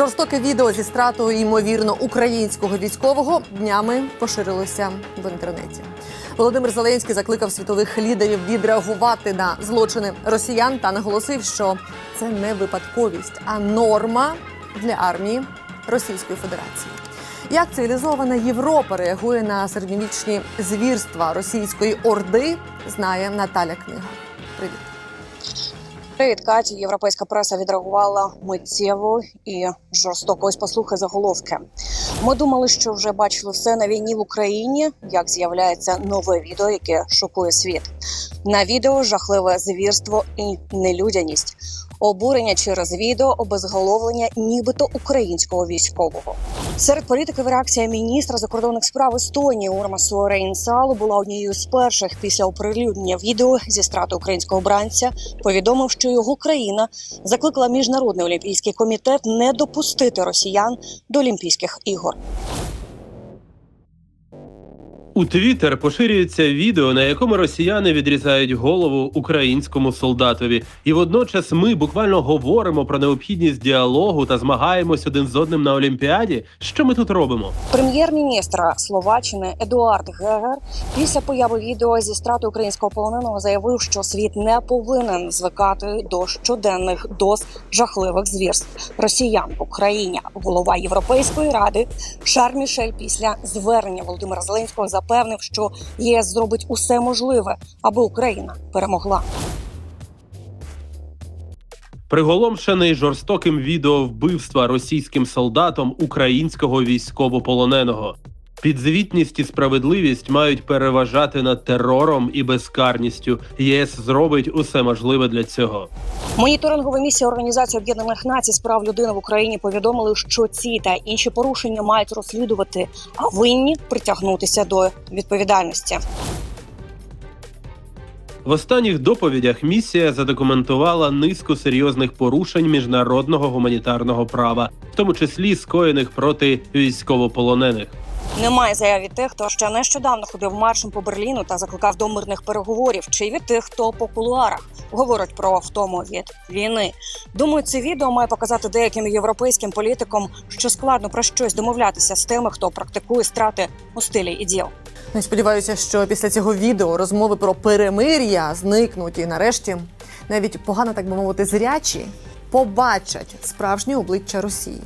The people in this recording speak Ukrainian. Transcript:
Жорстоке відео зі стратою ймовірно українського військового днями поширилося в інтернеті. Володимир Зеленський закликав світових лідерів відреагувати на злочини росіян та наголосив, що це не випадковість, а норма для армії Російської Федерації. Як цивілізована Європа реагує на середньовічні звірства російської орди, знає Наталя Книга. Привіт. Привіт, Каті. Європейська преса відреагувала миттєво і жорстоко. Ось послухай заголовки. Ми думали, що вже бачили все на війні в Україні. Як з'являється нове відео, яке шокує світ. На відео жахливе звірство і нелюдяність. Обурення через відео обезголовлення, нібито українського військового. Серед політиків реакція міністра закордонних справ Естонії Урмасу Рейнсалу була однією з перших після оприлюднення відео зі страти українського бранця. Повідомив, що його країна закликала міжнародний олімпійський комітет не допустити росіян до Олімпійських ігор. У Твіттер поширюється відео, на якому росіяни відрізають голову українському солдатові, і водночас ми буквально говоримо про необхідність діалогу та змагаємось один з одним на Олімпіаді. Що ми тут робимо? Прем'єр-міністр Словаччини Едуард Гегер після появи відео зі страти українського полоненого заявив, що світ не повинен звикати до щоденних доз жахливих звірств росіян в Україні. Голова Європейської ради Шарль Мішель після звернення Володимира Зеленського запевнив, що ЄС зробить усе можливе, аби Україна перемогла. Приголомшений жорстоким відео вбивства російським солдатом українського військовополоненого. Підзвітність і справедливість мають переважати над терором і безкарністю. ЄС зробить усе можливе для цього. Моніторингова місія Організації Об'єднаних Націй з прав людини в Україні повідомили, що ці та інші порушення мають розслідувати, а винні притягнутися до відповідальності. В останніх доповідях місія задокументувала низку серйозних порушень міжнародного гуманітарного права, в тому числі скоєних проти військовополонених. Немає заяв від тих, хто ще нещодавно ходив маршем по Берліну та закликав до мирних переговорів, чи від тих, хто по кулуарах говорить про втому від війни. Думаю, це відео має показати деяким європейським політикам, що складно про щось домовлятися з тими, хто практикує страти у стилі іділ. Ну, сподіваюся, що після цього відео розмови про перемир'я зникнуть і нарешті навіть погано так би мовити зрячі побачать справжнє обличчя Росії.